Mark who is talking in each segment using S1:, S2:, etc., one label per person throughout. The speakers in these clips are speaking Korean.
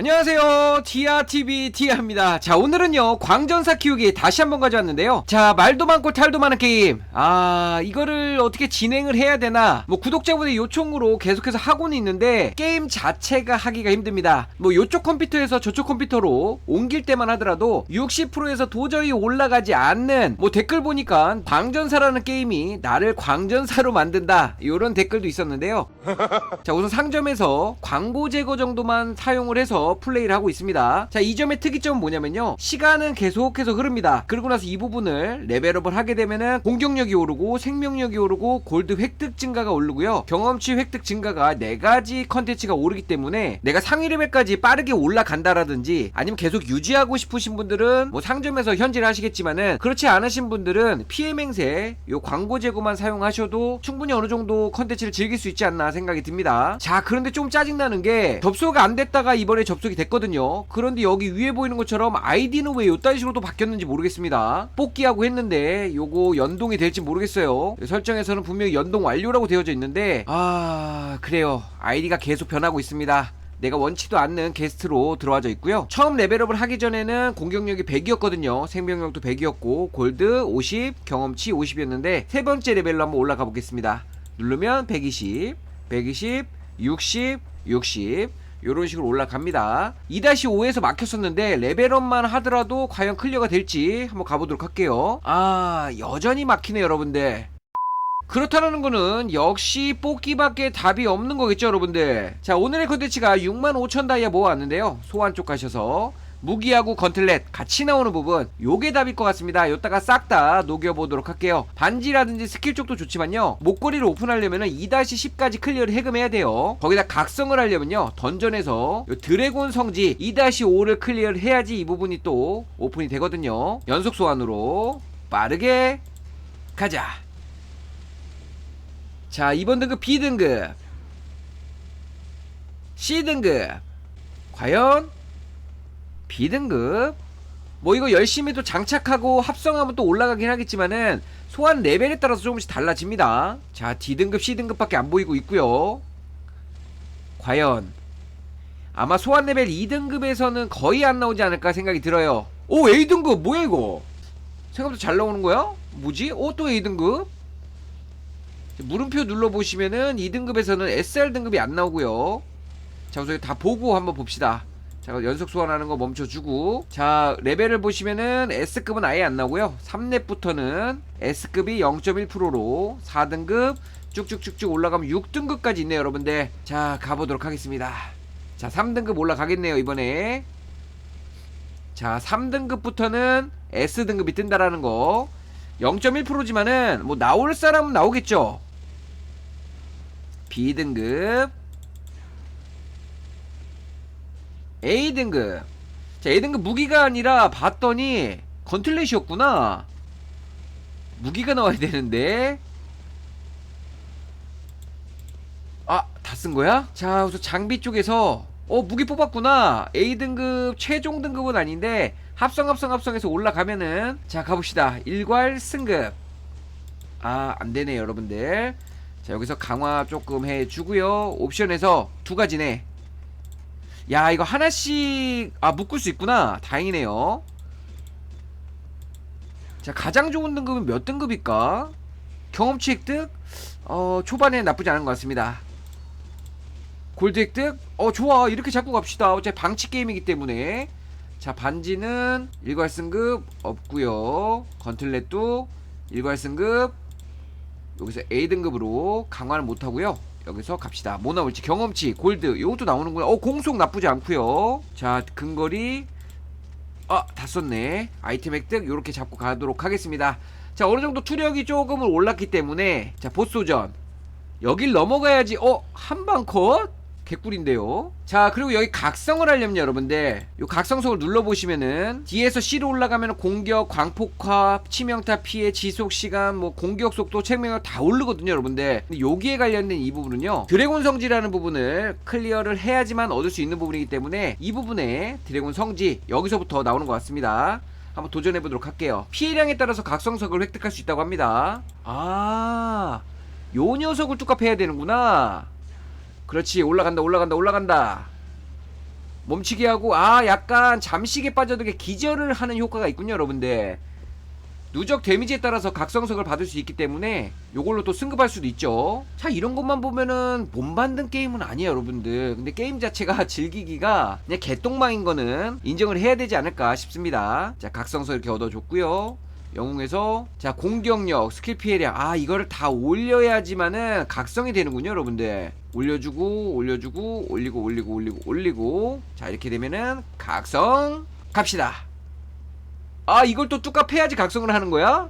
S1: 안녕하세요. 티아TV 티아입니다. 자, 오늘은요, 광전사 키우기 다시 한번 가져왔는데요. 자, 말도 많고 탈도 많은 게임. 아, 이거를 어떻게 진행을 해야 되나. 뭐, 구독자분의 요청으로 계속해서 하고는 있는데, 게임 자체가 하기가 힘듭니다. 뭐, 요쪽 컴퓨터에서 저쪽 컴퓨터로 옮길 때만 하더라도 60%에서 도저히 올라가지 않는, 뭐, 댓글 보니까 광전사라는 게임이 나를 광전사로 만든다. 요런 댓글도 있었는데요. 자 우선 상점에서 광고 제거 정도만 사용을 해서 플레이를 하고 있습니다. 자 이 점의 특이점은 뭐냐면요. 시간은 계속해서 흐릅니다. 그러고 나서 이 부분을 레벨업을 하게 되면은 공격력이 오르고 생명력이 오르고 골드 획득 증가가 오르고요. 경험치 획득 증가가 4가지 컨텐츠가 오르기 때문에 내가 상위 레벨까지 빠르게 올라간다라든지 아니면 계속 유지하고 싶으신 분들은 뭐 상점에서 현질을 하시겠지만은 그렇지 않으신 분들은 PM 행세 요 광고 제거만 사용하셔도 충분히 어느 정도 컨텐츠를 즐길 수 있지 않나 생각이 듭니다. 자, 그런데 좀 짜증나는 게 접속 안 됐다가 이번에 접속이 됐거든요. 그런데 여기 위에 보이는 것처럼 아이디는 왜 요딴 식으로 또 바뀌었는지 모르겠습니다. 뽑기하고 했는데 요거 연동이 될지 모르겠어요. 설정에서는 분명히 연동 완료라고 되어져 있는데 아, 그래요. 아이디가 계속 변하고 있습니다. 내가 원치도 않는 게스트로 들어와져 있고요. 처음 레벨업을 하기 전에는 공격력이 100이었거든요. 생명력도 100이었고 골드 50, 경험치 50이었는데 세 번째 레벨로 한번 올라가 보겠습니다. 누르면 120, 120, 60, 60 요런 식으로 올라갑니다. 2-5에서 막혔었는데 레벨업만 하더라도 과연 클리어가 될지 한번 가보도록 할게요. 아 여전히 막히네 여러분들. 그렇다는 거는 역시 뽑기밖에 답이 없는 거겠죠 여러분들 자 오늘의 컨텐츠가 65,000 다이아 모아왔는데요 소환 쪽 가셔서 무기하고 건틀렛 같이 나오는 부분 요게 답일 것 같습니다. 요따가 싹 다 녹여보도록 할게요. 반지라든지 스킬 쪽도 좋지만요. 목걸이를 오픈하려면 2-10까지 클리어를 해금해야 돼요. 거기다 각성을 하려면요. 던전에서 요 드래곤 성지 2-5를 클리어를 해야지 이 부분이 또 오픈이 되거든요. 연속 소환으로 빠르게 가자. 자, 2번 등급 B등급. C등급. 과연 B등급? 뭐 이거 열심히 또 장착하고 합성하면 또 올라가긴 하겠지만은 소환 레벨에 따라서 조금씩 달라집니다. 자, D등급, C등급밖에 안 보이고 있고요. 과연 아마 소환 레벨 2등급에서는 거의 안 나오지 않을까 생각이 들어요. 오, A등급 뭐야 이거? 생각보다 잘 나오는 거야? 뭐지? 오, 또 A등급? 물음표 눌러보시면은 2등급에서는 SR 등급이 안 나오고요 자 우선 다 보고 한번 봅시다 자 연속 소환하는 거 멈춰주고. 자 레벨을 보시면은 S급은 아예 안 나오고요. 3렙부터는 S급이 0.1%로 4등급 쭉쭉쭉쭉 올라가면 6등급까지 있네요 여러분들. 자 가보도록 하겠습니다. 자 3등급 올라가겠네요 이번에. 자 3등급부터는 S등급이 뜬다라는 거. 0.1%지만은 뭐 나올 사람은 나오겠죠? B등급 A등급. 자 A등급 무기가 아니라 봤더니 건틀렛이었구나. 무기가 나와야 되는데. 아 다 쓴 거야? 자 우선 장비 쪽에서. 어 무기 뽑았구나. A등급 최종 등급은 아닌데 합성 합성 합성해서 올라가면은. 자 가봅시다. 일괄 승급. 아 안되네 여러분들. 자 여기서 강화 조금 해주고요. 옵션에서 두 가지네 야 이거 하나씩 아 묶을 수 있구나. 다행이네요. 자 가장 좋은 등급은 몇 등급일까? 경험치 획득? 어 초반에 나쁘지 않은 것 같습니다. 골드 획득? 어 좋아. 이렇게 잡고 갑시다. 어차피 방치 게임이기 때문에. 자 반지는 일괄 승급 없고요. 건틀렛도 일괄 승급. 여기서 A등급으로 강화를 못하고요 여기서 갑시다. 뭐 나올지 경험치 골드 요것도 나오는구나. 어 공속 나쁘지 않고요. 자 근거리. 아 다 썼네. 아이템 획득 요렇게 잡고 가도록 하겠습니다. 자 어느 정도 투력이 조금은 올랐기 때문에 자 보스전. 여길 넘어가야지. 어 한 방 컷 개꿀인데요. 자 그리고 여기 각성을 하려면 여러분들 요 각성석을 눌러보시면은 뒤에서 C로 올라가면 공격, 광폭화, 치명타 피해, 지속시간, 뭐 공격 속도, 생명력 다 오르거든요 여러분들. 근데 여기에 관련된 이 부분은요 드래곤 성지라는 부분을 클리어를 해야지만 얻을 수 있는 부분이기 때문에 이 부분에 드래곤 성지 여기서부터 나오는 것 같습니다. 한번 도전해 보도록 할게요. 피해량에 따라서 각성석을 획득할 수 있다고 합니다. 아... 요 녀석을 뚜껑 해야 되는구나 그렇지 올라간다 올라간다 올라간다. 멈추게 하고 아 약간 잠식에 빠져들게 기절을 하는 효과가 있군요 여러분들. 누적 데미지에 따라서 각성석을 받을 수 있기 때문에 요걸로 또 승급할 수도 있죠. 자 이런 것만 보면은 못 만든 게임은 아니에요 여러분들. 근데 게임 자체가 즐기기가 그냥 개똥망인 거는 인정을 해야 되지 않을까 싶습니다. 자 각성석 이렇게 얻어줬고요 영웅에서 자 공격력 스킬 피해량. 아 이거를 다 올려야지만은 각성이 되는군요 여러분들. 올려주고 올려주고 올리고 올리고 올리고 올리고. 자 이렇게 되면은 각성 갑시다. 아 이걸 또 뚜까 패야지 각성을 하는 거야?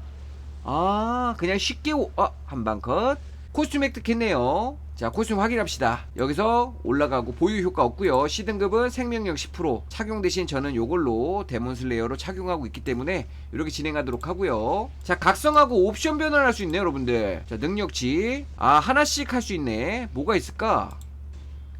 S1: 아 그냥 쉽게 오... 아 한방 컷 코스튬 획득했네요. 자 코스튬 확인합시다. 여기서 올라가고 보유 효과 없고요. C등급은 생명력 10% 착용 대신 저는 요걸로 데몬 슬레이어로 착용하고 있기 때문에 이렇게 진행하도록 하고요. 자 각성하고 옵션 변환할 수 있네요 여러분들. 자 능력치. 아 하나씩 할 수 있네. 뭐가 있을까?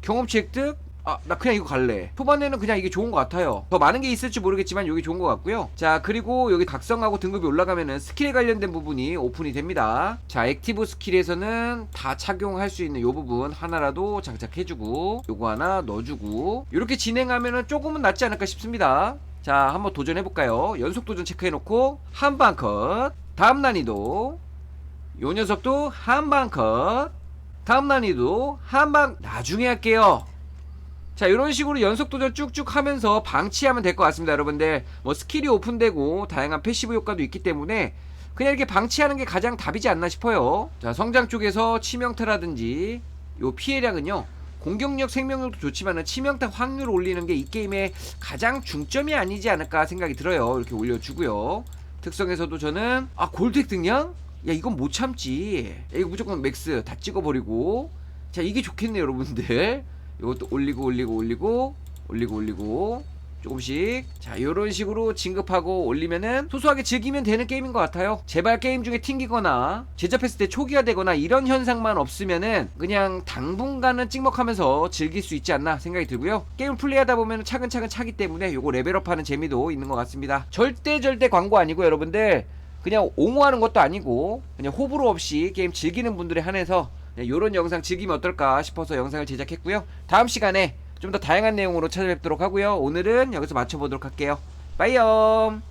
S1: 경험치 획득 아, 나 그냥 이거 갈래. 초반에는 그냥 이게 좋은 것 같아요. 더 많은 게 있을지 모르겠지만 여기 좋은 것 같고요. 자, 그리고 여기 각성하고 등급이 올라가면은 스킬에 관련된 부분이 오픈이 됩니다. 자, 액티브 스킬에서는 다 착용할 수 있는 요 부분 하나라도 장착해주고 요거 하나 넣어주고 이렇게 진행하면은 조금은 낫지 않을까 싶습니다. 자, 한번 도전해볼까요? 연속 도전 체크해놓고 한 방 컷. 다음 난이도 요 녀석도 한 방 컷. 다음 난이도 한 방 나중에 할게요. 자 이런 식으로 연속 도전 쭉쭉 하면서 방치하면 될 것 같습니다 여러분들 뭐 스킬이 오픈되고 다양한 패시브 효과도 있기 때문에 그냥 이렇게 방치하는 게 가장 답이지 않나 싶어요. 자 성장 쪽에서 치명타라든지 요 피해량은요 공격력 생명력도 좋지만은 치명타 확률을 올리는 게 이 게임의 가장 중점이 아니지 않을까 생각이 들어요. 이렇게 올려주고요. 특성에서도 저는 아 골드 획득량? 야 이건 못 참지. 야, 이거 무조건 맥스 다 찍어버리고. 자 이게 좋겠네요 여러분들 이것도 올리고 올리고 올리고 올리고 올리고. 조금씩. 자 요런 식으로 진급하고 올리면은 소소하게 즐기면 되는 게임인 것 같아요. 제발 게임 중에 튕기거나 제접했을 때 초기화되거나 이런 현상만 없으면은 그냥 당분간은 찍먹하면서 즐길 수 있지 않나 생각이 들고요. 게임 플레이하다 보면 차근차근 차기 때문에 요거 레벨업하는 재미도 있는 것 같습니다. 절대 절대 광고 아니고 여러분들. 그냥 옹호하는 것도 아니고 그냥 호불호 없이 게임 즐기는 분들에 한해서 이런 영상 즐기면 어떨까 싶어서 영상을 제작했고요. 다음 시간에 좀 더 다양한 내용으로 찾아뵙도록 하고요. 오늘은 여기서 마쳐보도록 할게요. 빠이염!